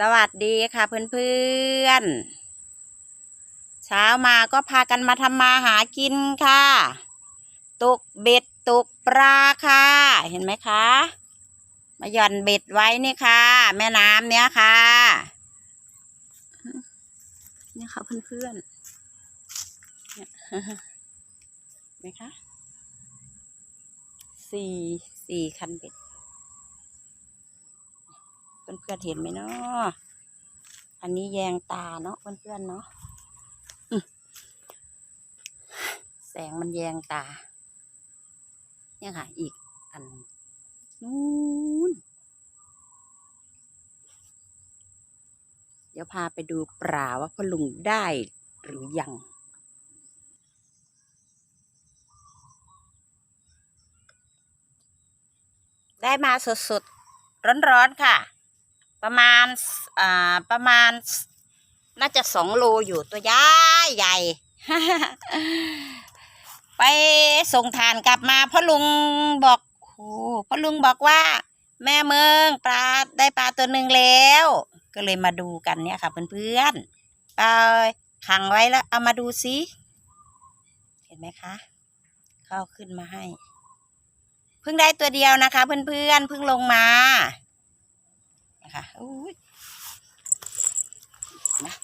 สวัสดีค่ะเพื่อนๆ เช้ามาก็พากันมาทำมาหากินค่ะ ตกเบ็ดตกปลาค่ะ เห็นไหมคะ มาหย่อนเบ็ดไว้นี่ค่ะ แม่น้ำเนี้ยค่ะ นี่ค่ะเพื่อนๆเห็นไหมคะสี่สี่คันเบ็ด เพื่อนๆเห็นไหมเนาะอันนี้แยงตาเนาะเพื่อนๆเนาะแสงมันแยงตา เนี่ยค่ะ อีกอันนู้นเดี๋ยวพาไปดูปลาว่าพ่อลุงได้หรือยังได้มาสดๆ ร้อนๆ ค่ะ ประมาณอ่าประมาณ น่าจะสองโลอยู่ตัวใหญ่ใหญ่ ไปส่งทานกลับมาพ่อลุงบอกโอ้พ่อลุงบอกว่า แม่เมืองปลาได้ปลาตัวหนึ่งแล้ว ก็เลยมาดูกันเนี่ยค่ะเพื่อนๆปลาขังไว้แล้วเอามาดูซิเห็นไหมคะเข้าขึ้นมาให้ เพิ่งได้ตัวเดียวนะคะ เพื่อนๆเพิ่งลงมา นะคะอุ้ยนะ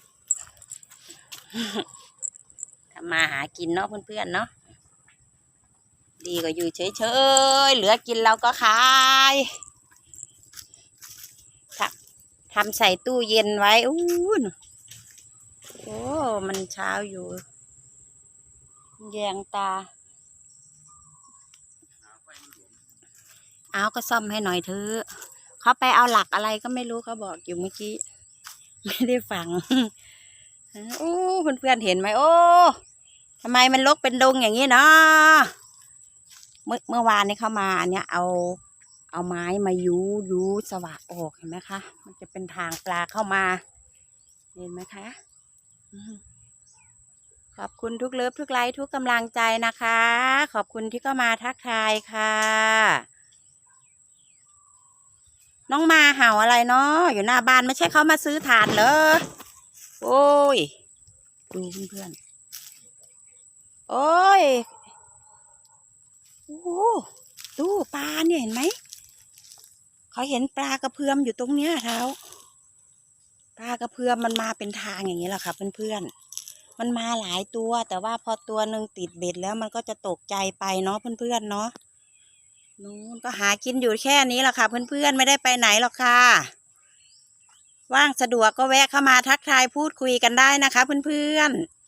ทำมาหากินเนาะเพื่อนๆเนาะดีกว่าอยู่เฉยๆ เหลือกินเราก็ขายทำทำใส่ตู้เย็นไว้อู้นโอ้มันเช้าอยู่ แยงตา เอาก็ซ่อมให้หน่อยเถอะ เขาไปเอาหลักอะไรก็ไม่รู้เขาบอกอยู่เมื่อกี้ ไม่ได้ฟังโอ้เพื่อนๆเห็นไหมโอ้ทำไมมันลกเป็นดงอย่างนี้เนาะเมื่อเมื่อวานนี้เขามาอันเนี้ยเอาเอาไม้มายูยูสว่างออกเห็นไหมคะ มันจะเป็นทางปลาเข้ามา เห็นไหมคะขอบคุณทุกเลิฟทุกไลค์ทุกกำลังใจนะคะ ขอบคุณที่เข้ามาทักทายค่ะ น้องมาเห่าอะไรเนาะอยู่หน้าบ้านไม่ใช่เขามาซื้อถ่านเหรอโอ้ยดูเพื่อนๆโอ้ยโอ้ดูปลาเนี่ยเห็นไหมเขาเห็นปลากระเพื่อมอยู่ตรงเนี้ยเท้าปลากระเพื่อมมันมาเป็นทางอย่างนี้แหละค่ะเพื่อนๆมันมาหลายตัว แต่ว่าพอตัวหนึ่งติดเบ็ดแล้วมันก็จะตกใจไปเนาะเพื่อนๆเนาะ นู้นก็หากินอยู่แค่นี้แหละค่ะ เพื่อนๆไม่ได้ไปไหนหรอกค่ะ ว่างสะดวกก็แวะเข้ามาทักทายพูดคุยกันได้นะคะ เพื่อนๆ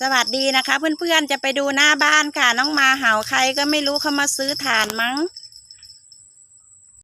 สวัสดีนะคะ เพื่อนๆจะไปดูหน้าบ้านค่ะ น้องมาเห่าใครก็ไม่รู้เข้ามาซื้อถ่านมั้ง